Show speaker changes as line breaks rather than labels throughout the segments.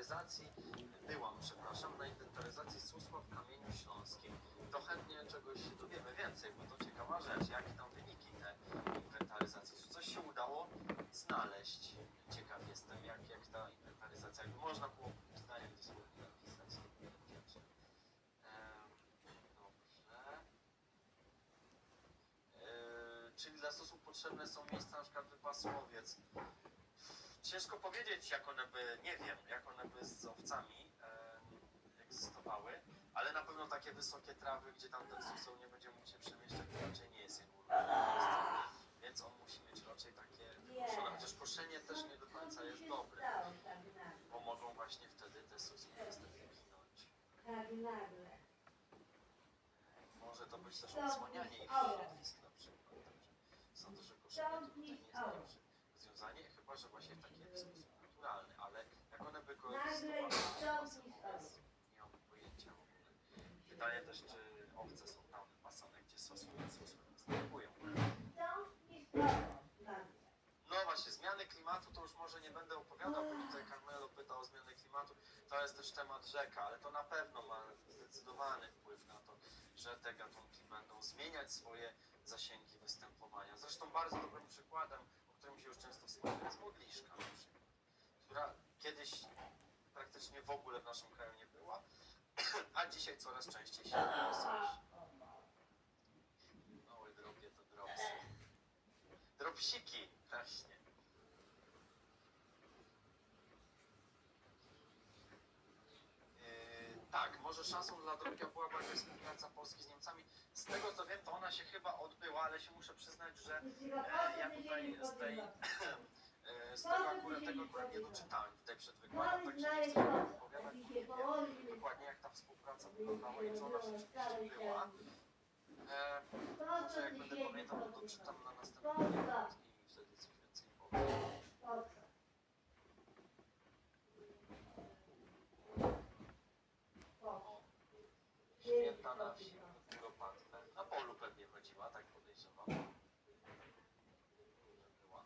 inwentaryzacji, byłam, przepraszam, na inwentaryzacji susła w Kamieniu Śląskim. To chętnie czegoś się dowiemy więcej, bo to ciekawa rzecz, jakie tam wyniki te inwentaryzacji. Czy coś się udało znaleźć? Ciekaw jestem, jak, jak ta inwentaryzacja, jakby można było zdaniem dosłownie napisać. Dobrze. Eee, czyli dla stosów potrzebne są miejsca na przykład wypasu owiec. Ciężko powiedzieć, jak one by, nie wiem, jak one by z owcami egzystowały, ale na pewno takie wysokie trawy, gdzie tam ten suseł nie będzie mógł się przemieszczać, to raczej nie jest jego. Więc on musi mieć raczej takie wykoszone, chociaż koszenie też nie do końca jest dobre, bo mogą właśnie wtedy te susy niestety ginąć. Może to być też odsłanianie ich środowisk na przykład. Także sądzę, że koszenie tutaj nie jest najlepsze rozwiązanie, chyba że właśnie w taki sposób naturalny, ale jak one by koegzystowały, nie mam pojęcia w ogóle. Pytanie też, czy owce są tam wypasane, gdzie sosły, sosły występują.
Nagle.
No właśnie, zmiany klimatu to już może nie będę opowiadał, bo tutaj Carmelo pyta o zmianę klimatu. To jest też temat rzeka, ale to na pewno ma zdecydowany wpływ na to, że te gatunki będą zmieniać swoje zasięgi występowania. Zresztą bardzo dobrym przykładem, którym się już często wspomina, jest modliszka która kiedyś praktycznie w ogóle w naszym kraju nie była, a dzisiaj coraz częściej się słyszy. Małe drobie to dropsy. Dropsiki, właśnie. Yy, tak, może szansą dla Drobia byłaby jakaś współpraca Polski z Niemcami. Z tego co wiem, to ona się chyba odbyła, ale się muszę przyznać, że tutaj z tej e, z tego akurat, tego akurat nie doczytałem tutaj przed wykładem, także nie chcę nie wiem dokładnie jak ta współpraca wyglądała i czy ona rzeczywiście była. E, może jak będę pamiętał, to doczytam na następny wykład i wtedy coś więcej powiem. Święta na wsi, Kuropatwę. Na polu pewnie chodziła, tak podejrzewam. Że była.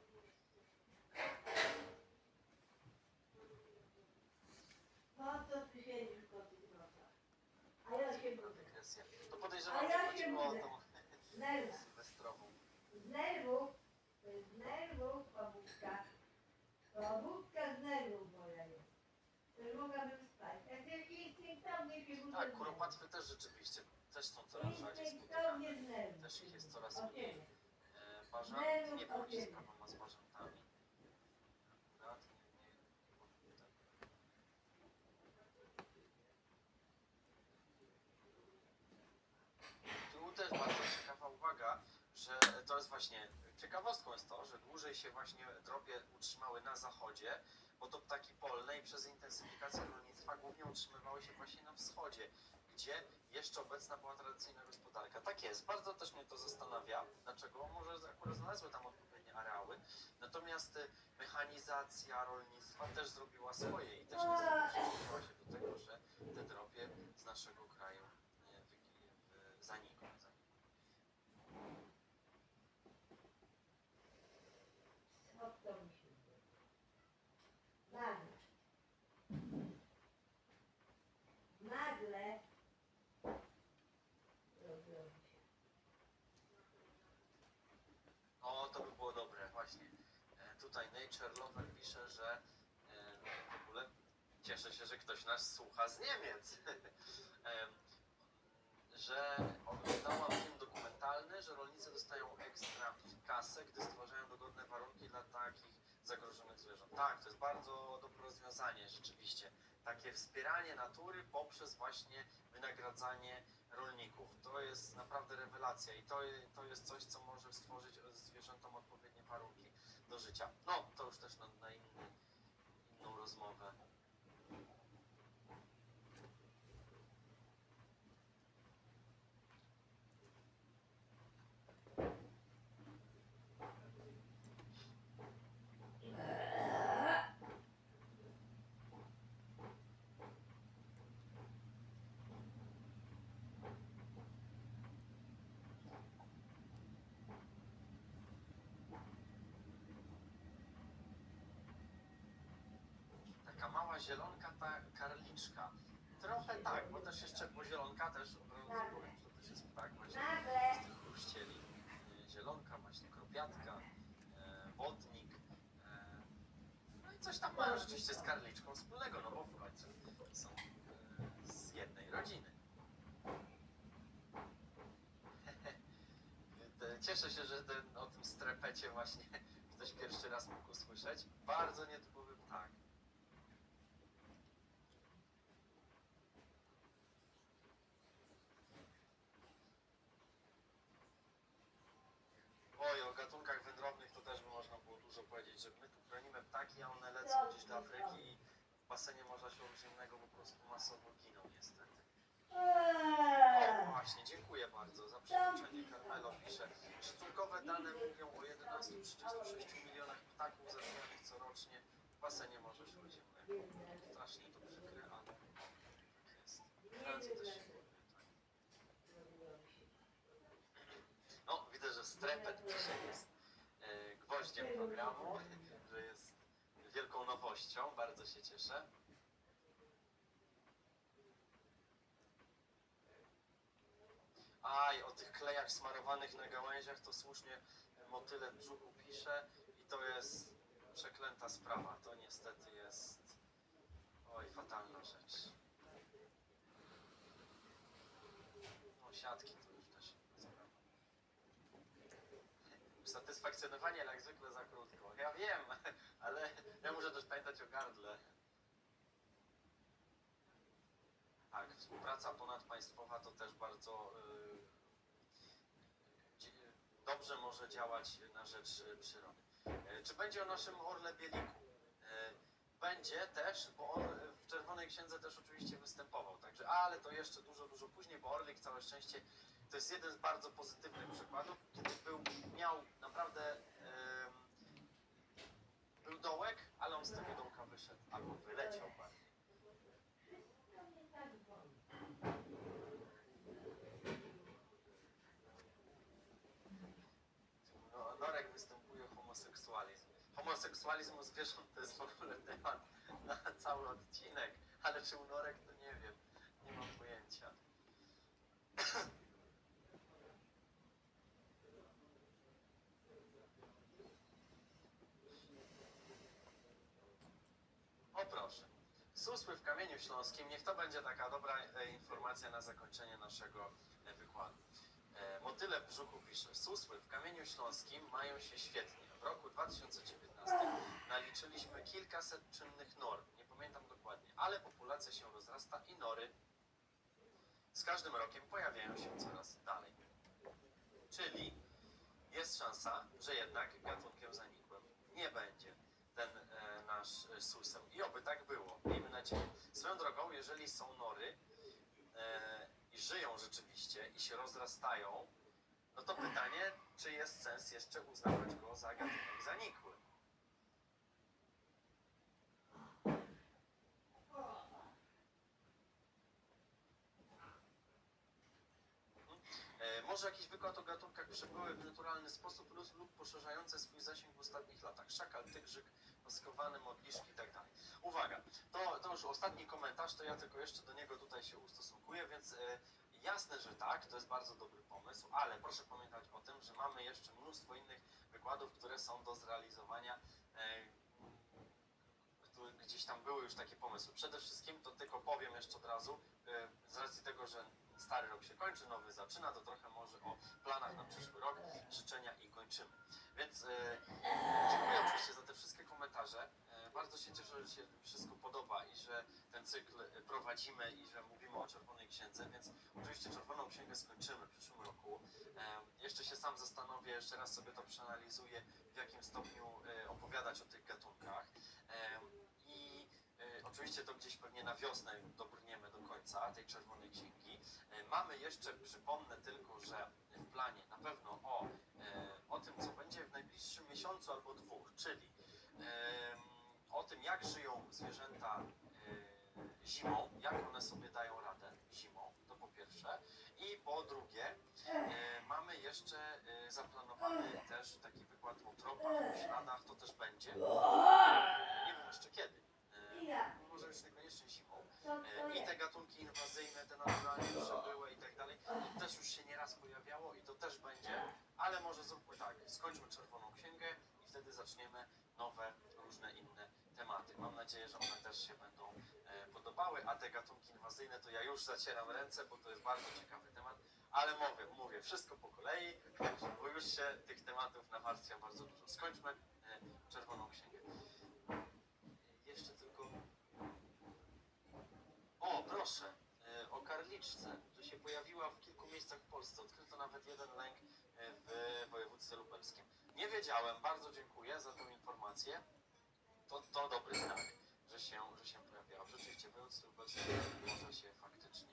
Po co ty siedzisz po tych nocach? A ja się budzę.
Dygresja. To podejrzewam,
A
że
ja się
chodziło o tą
Z nerwa.
sylwestrową.
Z nerwów. To jest z nerwów pobudka. Pobudka z nerwów moja jest. To już mogłabym spać. Jak wiesz, instynktownie się budzę
Tak,
z nerwów.
kuropatwy też rzeczywiście też są coraz rzadziej spotykane.
Instynktownie z nerwów.
Też ich jest coraz mniej.
tyle.
E, Bażant, nie jak się sprawa ma z. Akurat nie, nie, nie powiem tego. Tu też bardzo ciekawa uwaga, że to jest właśnie ciekawostką jest to, że dłużej się właśnie drobie utrzymały na zachodzie, bo to ptaki polne i przez intensyfikację rolnictwa głównie utrzymywały się właśnie na wschodzie, gdzie jeszcze obecna była tradycyjna gospodarka. Tak jest, bardzo też mnie to zastanawia, dlaczego może akurat znalazły tam odpowiednie areały, natomiast y, mechanizacja rolnictwa też zrobiła swoje i też niestety przyczyniła się do tego, że te drobie z naszego kraju nie, wygi- w- zanikły. zanikły.
Nagle. Nagle. Się.
O, to by było dobre, właśnie. E, tutaj Nature Lover pisze, że e, w ogóle cieszę się, że ktoś nas słucha z Niemiec. Em, że oglądałam film dokumentalny, że rolnicy dostają ekstra kasę, gdy stwarzają dogodne warunki dla takich zagrożonych zwierząt. Tak, to jest bardzo dobre rozwiązanie, rzeczywiście. Takie wspieranie natury poprzez właśnie wynagradzanie rolników. To jest naprawdę rewelacja i to, to jest coś, co może stworzyć zwierzętom odpowiednie warunki do życia. No, to już też na, na inny, inną rozmowę. Taka mała zielonka ta karliczka. Trochę tak, bo też jeszcze pozielonka też, od razu
Tak.
powiem, że to też jest tak właśnie chruścieli. E, Zielonka, właśnie kropiatka, e, wodnik. e, No i coś tam mają rzeczywiście z karliczką wspólnego, no bo w końcu są e, z jednej rodziny. Cieszę się, że ten, o tym strepecie właśnie ktoś pierwszy raz mógł usłyszeć. Bardzo nietypowy ptak. Oj, o gatunkach wędrownych to też by można było dużo powiedzieć, że my tu chronimy ptaki, a one lecą gdzieś do Afryki i w basenie Morza Śródziemnego po prostu masowo giną niestety. O, właśnie, dziękuję bardzo za przytoczenie. Carmelo pisze, szacunkowe dane mówią o 11-36 milionach ptaków zabijanych corocznie w basenie Morza Śródziemnego. Strasznie to przykre, ale tak jest. Francja też się tak. No, widzę, że strepet dzisiaj jest e, gwoździem programu, że jest wielką nowością, bardzo się cieszę. Aj, o tych klejach smarowanych na gałęziach to słusznie motyle brzuchu pisze i to jest przeklęta sprawa. To niestety jest oj, fatalna rzecz. No, siatki to już też sprawa. Usatysfakcjonowanie jak zwykle za krótko. Ja wiem, ale ja muszę też pamiętać o gardle. Tak, współpraca ponadpaństwowa to też bardzo y, dzie- dobrze może działać na rzecz y, przyrody. Y, Czy będzie o naszym orle bieliku? Y, Będzie też, bo orł w Czerwonej Księdze też oczywiście występował, także, ale to jeszcze dużo, dużo później, bo orlik całe szczęście to jest jeden z bardzo pozytywnych przykładów, kiedy był, miał naprawdę em, był dołek, ale on z tego dołka wyszedł, albo wyleciał bardziej. No, Norek występuje homoseksualizm. U zwierząt to jest w ogóle temat na cały odcinek, ale czy u Norek to nie wiem, nie mam pojęcia. O proszę. Susły w Kamieniu Śląskim, niech to będzie taka dobra e, informacja na zakończenie naszego e, wykładu. E, Motyle w brzuchu pisze, susły w Kamieniu Śląskim mają się świetnie. W roku 2019 naliczyliśmy kilkaset czynnych norm, nie pamiętam dokładnie, ale populacja się rozrasta i nory z każdym rokiem pojawiają się coraz dalej. Czyli jest szansa, że jednak gatunkiem zanikłym nie będzie ten e, nasz e, suseł. I oby tak było. Miejmy nadzieję. Swoją drogą, jeżeli są nory e, i żyją rzeczywiście i się rozrastają, no to pytanie, czy jest sens jeszcze uznawać go za gatunek zanikły. E, Może jakiś wykład o gatunkach przybyły w naturalny sposób lub, lub poszerzające swój zasięg w ostatnich latach. Szakal, tygrzyk, maskowany, modliszki i tak dalej. Uwaga, to, to już ostatni komentarz, to ja tylko jeszcze do niego tutaj się ustosunkuję, więc e, jasne, że tak, to jest bardzo dobry pomysł, ale proszę pamiętać o tym, że mamy jeszcze mnóstwo innych wykładów, które są do zrealizowania. E, gdzieś tam były już takie pomysły. Przede wszystkim to tylko powiem jeszcze od razu, z racji tego, że stary rok się kończy, nowy zaczyna, to trochę może o planach na przyszły rok, życzenia i kończymy. Więc e, dziękuję oczywiście za te wszystkie komentarze. E, bardzo się cieszę, że się wszystko podoba i że ten cykl e, prowadzimy i że mówimy o Czerwonej Księdze, więc oczywiście Czerwoną Księgę skończymy w przyszłym roku. E, jeszcze się sam zastanowię, jeszcze raz sobie to przeanalizuję, w jakim stopniu e, opowiadać o tych gatunkach. E, I e, oczywiście to gdzieś pewnie na wiosnę do końca tej Czerwonej Księgi. E, Mamy jeszcze, przypomnę tylko, że w planie na pewno o, e, o tym, co będzie w najbliższym miesiącu albo dwóch, czyli o tym, jak żyją zwierzęta e, zimą, jak one sobie dają radę zimą, to po pierwsze. I po drugie, mamy jeszcze zaplanowany też taki wykład o tropach, o śladach, to też będzie. Nie wiem jeszcze kiedy. Skończmy Czerwoną Księgę i wtedy zaczniemy nowe, różne inne tematy. Mam nadzieję, że one też się będą e, podobały, a te gatunki inwazyjne to ja już zacieram ręce, bo to jest bardzo ciekawy temat, ale mówię, mówię wszystko po kolei, bo już się tych tematów nawarstwia bardzo dużo. Skończmy e, Czerwoną Księgę. Jeszcze tylko o, proszę, e, o karliczce, się pojawiła w kilku miejscach w Polsce. Odkryto nawet jeden lęk e, w województwie lubelskim. Nie wiedziałem, bardzo dziękuję za tę informację. To, to dobry znak, że się, że się pojawiła. Rzeczywiście w województwie lubelskim może się faktycznie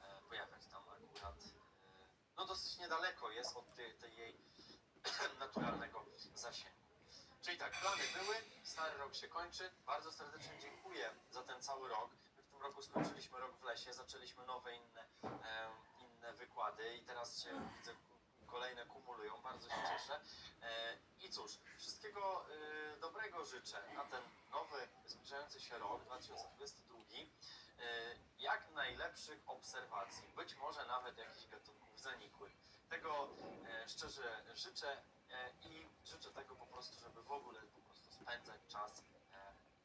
e, pojawiać tam akurat. E, no dosyć niedaleko jest od tej, tej jej naturalnego zasięgu. Czyli tak, plany były, stary rok się kończy. Bardzo serdecznie dziękuję za ten cały rok. Roku skończyliśmy rok w lesie, zaczęliśmy nowe inne, inne wykłady i teraz się widzę kolejne kumulują, bardzo się cieszę. E, I cóż, wszystkiego e, dobrego życzę na ten nowy, zbliżający się rok 2022. E, jak najlepszych obserwacji, być może nawet jakichś gatunków zanikłych. Tego e, szczerze życzę i życzę tego po prostu, żeby w ogóle po prostu spędzać czas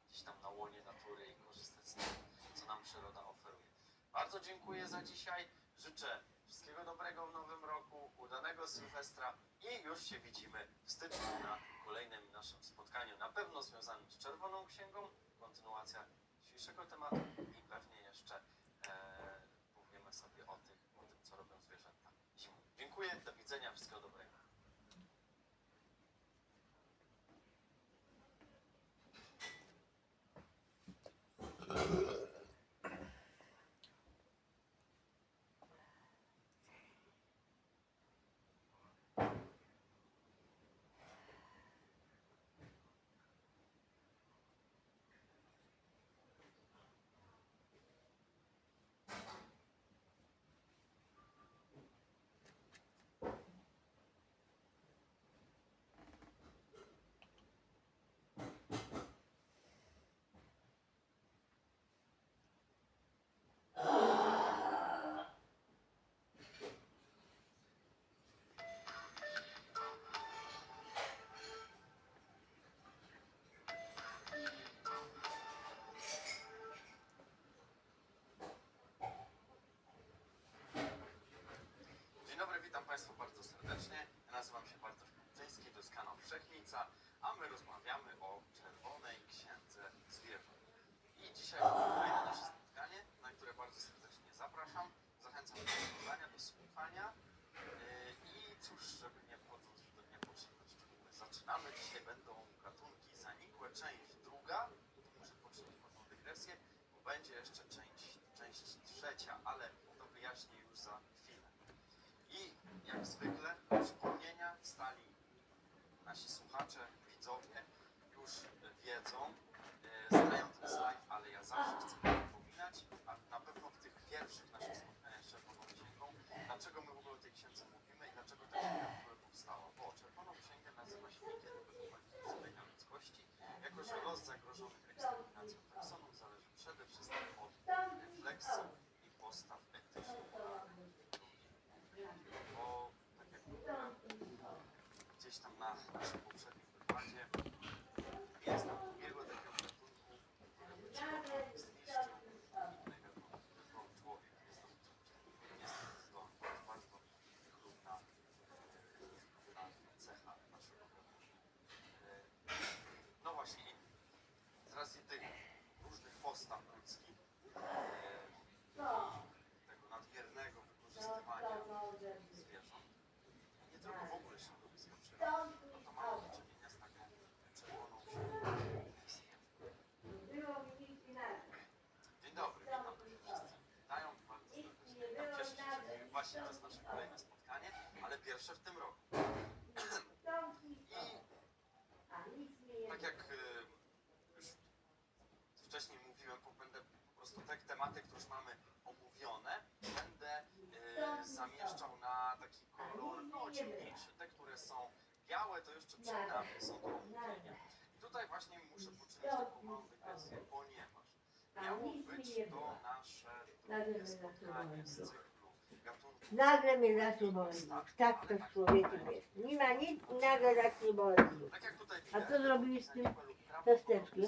gdzieś tam na łonie natury i korzystać z tego, co nam przyroda oferuje. Bardzo dziękuję za dzisiaj. Życzę wszystkiego dobrego w nowym roku, udanego Sylwestra i już się widzimy w styczniu na kolejnym naszym spotkaniu, na pewno związanym z Czerwoną Księgą, kontynuacja dzisiejszego tematu i pewnie jeszcze e, powiemy sobie o, tych, o tym, co robią zwierzęta zimą. Dziękuję, do widzenia, wszystkiego dobrego. My rozmawiamy o Czerwonej Księdze Zwierząt. I dzisiaj kolejne nasze spotkanie, na które bardzo serdecznie zapraszam. Zachęcam do oglądania, do słuchania. Yy, I cóż, żeby nie wchodząc w zbyt niepotrzebne szczegóły, zaczynamy. Dzisiaj będą gatunki zanikłe, część druga. Tu muszę poczynić pewną dygresję, bo będzie jeszcze część, część trzecia, ale to wyjaśnię już za chwilę. I jak zwykle przypomnienia stali nasi słuchacze, widzowie już wiedzą, e, znają ten slajd, ale ja zawsze chcę przypominać, a na pewno w tych pierwszych naszych spotkaniach z Czerwoną Księgą, dlaczego my w ogóle o tej księdze mówimy i dlaczego ta księga w ogóle powstała. Bo Czerwoną Księgę nazywa się niekiedy dokument zrozumienia ludzkości, jako że los zagrożonych eksterminacją taksonów zależy przede wszystkim od refleksji i postaw etycznych bo tak jak mówiłem gdzieś tam na naszym poprzednim wykładzie, jest tam drugiego takiego gatunku, który być może zniszczył inny gatunek, tylko człowiek jest to niestety zdolny. To jest bardzo chlubna chlubna cecha naszego gatunku. E, No właśnie, i z racji tych ludzkich, e, tego nadmiernego wykorzystywania zwierząt, nie tylko w ogóle środowiska przyrody, no to mamy do czynienia z taką czerwoną. Dzień dobry, witam wszyscy. Witają bardzo serdecznie. Witam. Cieszę się, że właśnie to jest nasze kolejne spotkanie, ale pierwsze w tym roku. I
A nic mi nie
tak jak e, już bo będę po prostu te tematy, które już mamy omówione, będę e, zamieszczał na taki kolor no, ciemniejszy. Te, które są białe, to jeszcze przed nami są do omówienia. I tutaj właśnie muszę poczynić taką małą dygresję, ponieważ miało być to
było.
na
Nagle mnie
jest
zaczął
spotkanie z cyklu
Nagle mnie boleć. Tak to z człowiekiem jest. Nie ma nic, nagle boleć.
Tak
A co zrobili z tym ciasteczkiem?